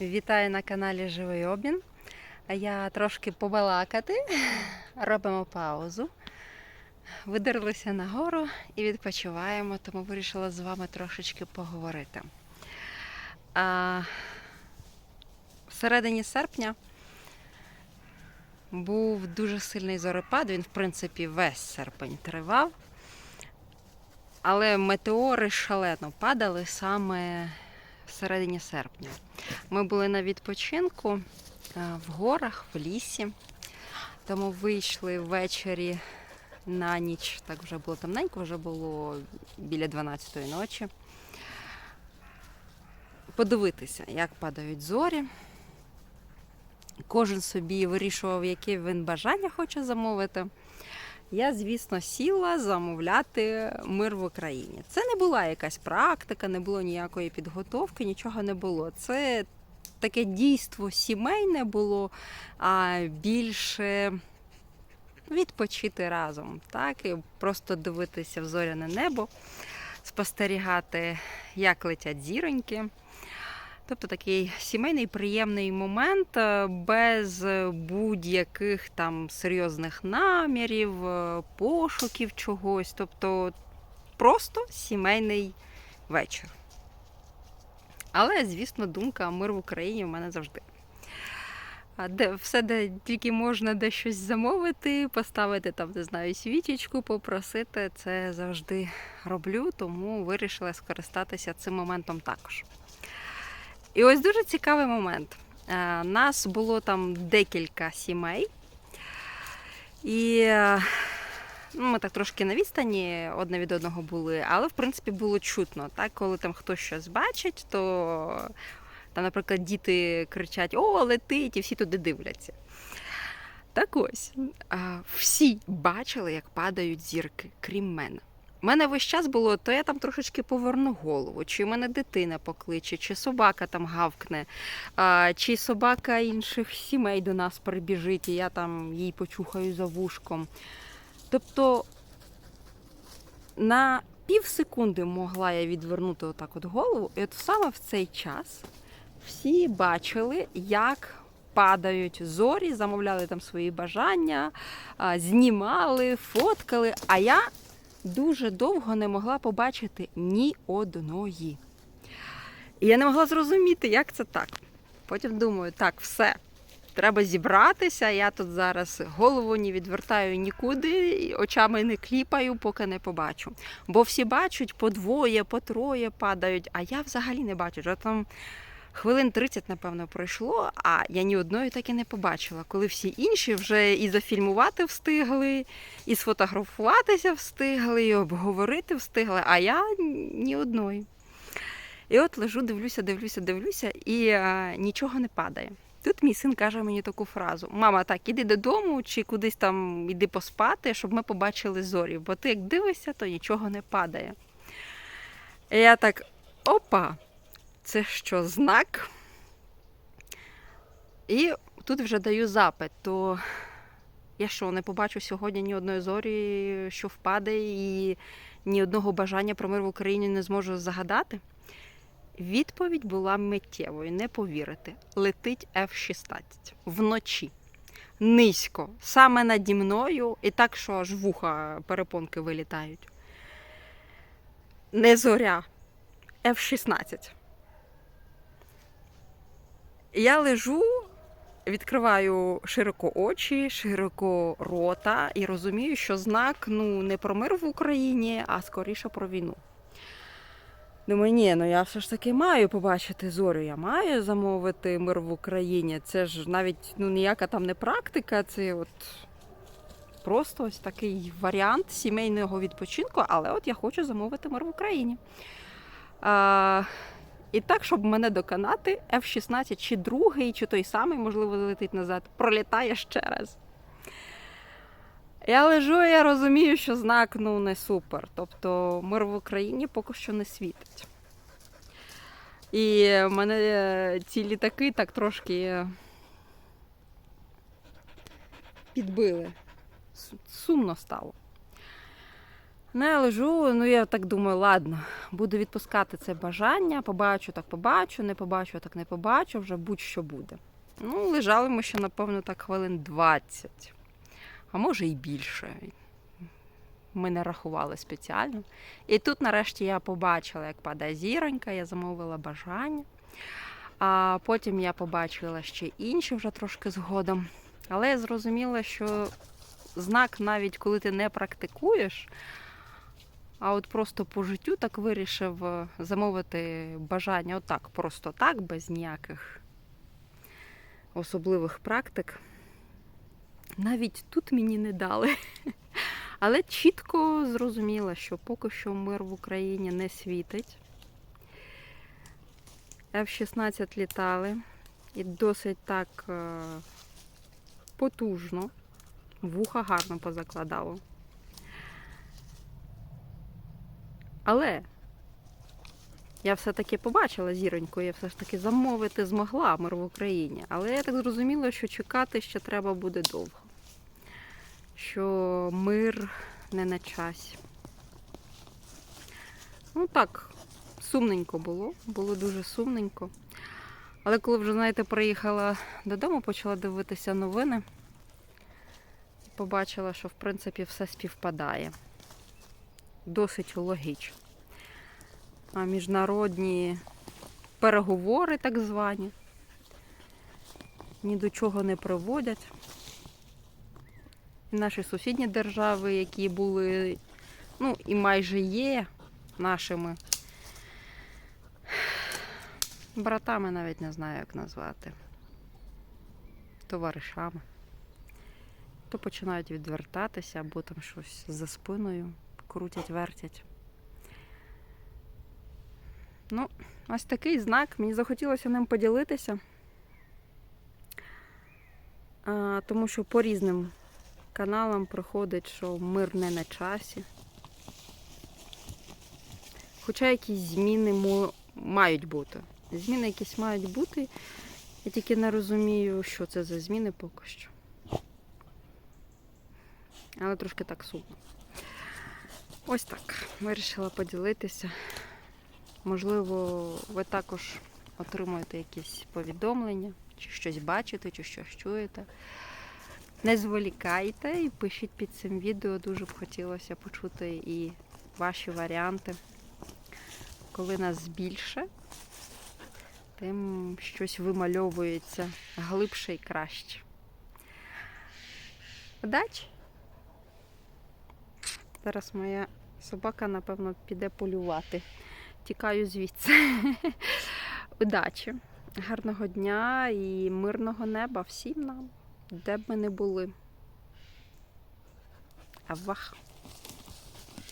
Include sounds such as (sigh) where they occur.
Вітаю на каналі Живий Обмін. Я трошки побалакати. Робимо паузу. Видерлися нагору і відпочиваємо, тому вирішила з вами трошечки поговорити. А, в серпня був дуже сильний зорепад. Він, в принципі, весь серпень тривав. Але метеори шалено падали саме середині серпня. Ми були на відпочинку е, в горах, в лісі. Тому вийшли ввечері на ніч. Так вже було темненько, вже було біля 12-ї ночі. Подивитися, як падають зорі. Кожен собі вирішував, яке він бажання хоче замовити. Я, звісно, сіла замовляти мир в Україні. Це не була якась практика, не було ніякої підготовки, нічого не було. Це таке дійство сімейне було, а більше відпочити разом, так, і просто дивитися в зоряне небо, спостерігати, як летять зіроньки. Тобто такий сімейний приємний момент е, без будь-яких там серйозних намірів, е, пошуків чогось. Тобто просто сімейний вечір. Але, звісно, думка мир в Україні в мене завжди. Де все, де тільки можна де щось замовити, поставити там, не знаю, свічечку, попросити, це завжди роблю, тому вирішила скористатися цим моментом також. І ось дуже цікавий момент. Е, Нас було там декілька сімей, і е, ну, ми так трошки на відстані одне від одного були, але в принципі було чутно. Так? Коли там хтось щось бачить, то там, наприклад, діти кричать О, летить! і всі туди дивляться. Так ось, е, всі бачили, як падають зірки, крім мене. У мене весь час було, то я там трошечки поверну голову, чи в мене дитина покличе, чи собака там гавкне, а, чи собака інших сімей до нас прибіжить, і я там їй почухаю за вушком. Тобто на пів секунди могла я відвернути отак от голову, і от саме в цей час всі бачили, як падають зорі, замовляли там свої бажання, знімали, фоткали. А я дуже довго не могла побачити ні одної. І я не могла зрозуміти, як це так. Потім думаю, так, все, треба зібратися. Я тут зараз голову не відвертаю нікуди, очами не кліпаю, поки не побачу. Бо всі бачать по двоє, по троє падають, а я взагалі не бачу. Вже там хвилин 30, напевно, пройшло, а я ні одної так і не побачила, коли всі інші вже і зафільмувати встигли, і сфотографуватися встигли, і обговорити встигли, а я ні одної. І от лежу, дивлюся, дивлюся, дивлюся, і а, нічого не падає. Тут мій син каже мені таку фразу: Мама, так, іди додому чи кудись там іди поспати, щоб ми побачили зорі, бо ти як дивишся, то нічого не падає. І я так, опа, це що, знак? І тут вже даю запит, то я що, не побачу сьогодні ні одної зорі, що впаде, і ні одного бажання про мир в Україні не зможу загадати? Відповідь була миттєвою, не повірите. Летить F-16 вночі. Низько, саме наді мною, і так, що аж вуха перепонки вилітають. Не зоря, F-16. Я лежу, відкриваю широко очі, широко рота і розумію, що знак ну, не про мир в Україні, а скоріше про війну. Думаю, ні, ну я все ж таки маю побачити зорю, я маю замовити мир в Україні. Це ж навіть ну, ніяка там не практика, це от просто ось такий варіант сімейного відпочинку, але от я хочу замовити мир в Україні. А, і так, щоб мене доконати, F-16 чи другий, чи той самий, можливо, залетить назад, пролітає ще раз. Я лежу, і я розумію, що знак ну, не супер. Тобто мир в Україні поки що не світить. І мене ці літаки так трошки підбили. Сумно стало. Я лежу, ну я так думаю, ладно, буду відпускати це бажання, побачу, так побачу, не побачу, так не побачу, вже будь-що буде. Ну, лежали ми ще, напевно, так хвилин 20, а може і більше. Ми не рахували спеціально. І тут, нарешті, я побачила, як падає зіронька, я замовила бажання. А потім я побачила ще інші вже трошки згодом. Але я зрозуміла, що знак, навіть коли ти не практикуєш, а от просто по життю так вирішив е, замовити бажання отак, просто так, без ніяких особливих практик. Навіть тут мені не дали. (laughs) Але чітко зрозуміла, що поки що мир в Україні не світить. F-16 літали і досить так е, потужно. Вуха гарно позакладало. Але я все-таки побачила зіроньку, я все ж таки замовити змогла мир в Україні. Але я так зрозуміла, що чекати ще треба буде довго. Що мир не на часі. Ну так, сумненько було, було дуже сумненько. Але коли вже, знаєте, приїхала додому, почала дивитися новини, побачила, що в принципі все співпадає. Досить логічно. А міжнародні переговори, так звані, ні до чого не приводять. Наші сусідні держави, які були, ну і майже є нашими братами, навіть не знаю, як назвати, товаришами, то починають відвертатися або там щось за спиною крутять, вертять. Ну, ось такий знак. Мені захотілося ним поділитися, а, тому що по різним каналам приходить, що мир не на часі. Хоча якісь зміни мають бути. Зміни якісь мають бути. Я тільки не розумію, що це за зміни поки що. Але трошки так сумно. Ось так. Вирішила поділитися. Можливо, ви також отримуєте якісь повідомлення, чи щось бачите, чи щось чуєте. Не зволікайте і пишіть під цим відео. Дуже б хотілося почути і ваші варіанти. Коли нас більше, тим щось вимальовується глибше і краще. Удачі! Зараз моя собака, напевно, піде полювати. Тікаю звідси. (laughs) Удачі! Гарного дня і мирного неба всім нам, де б ми не були. Авах!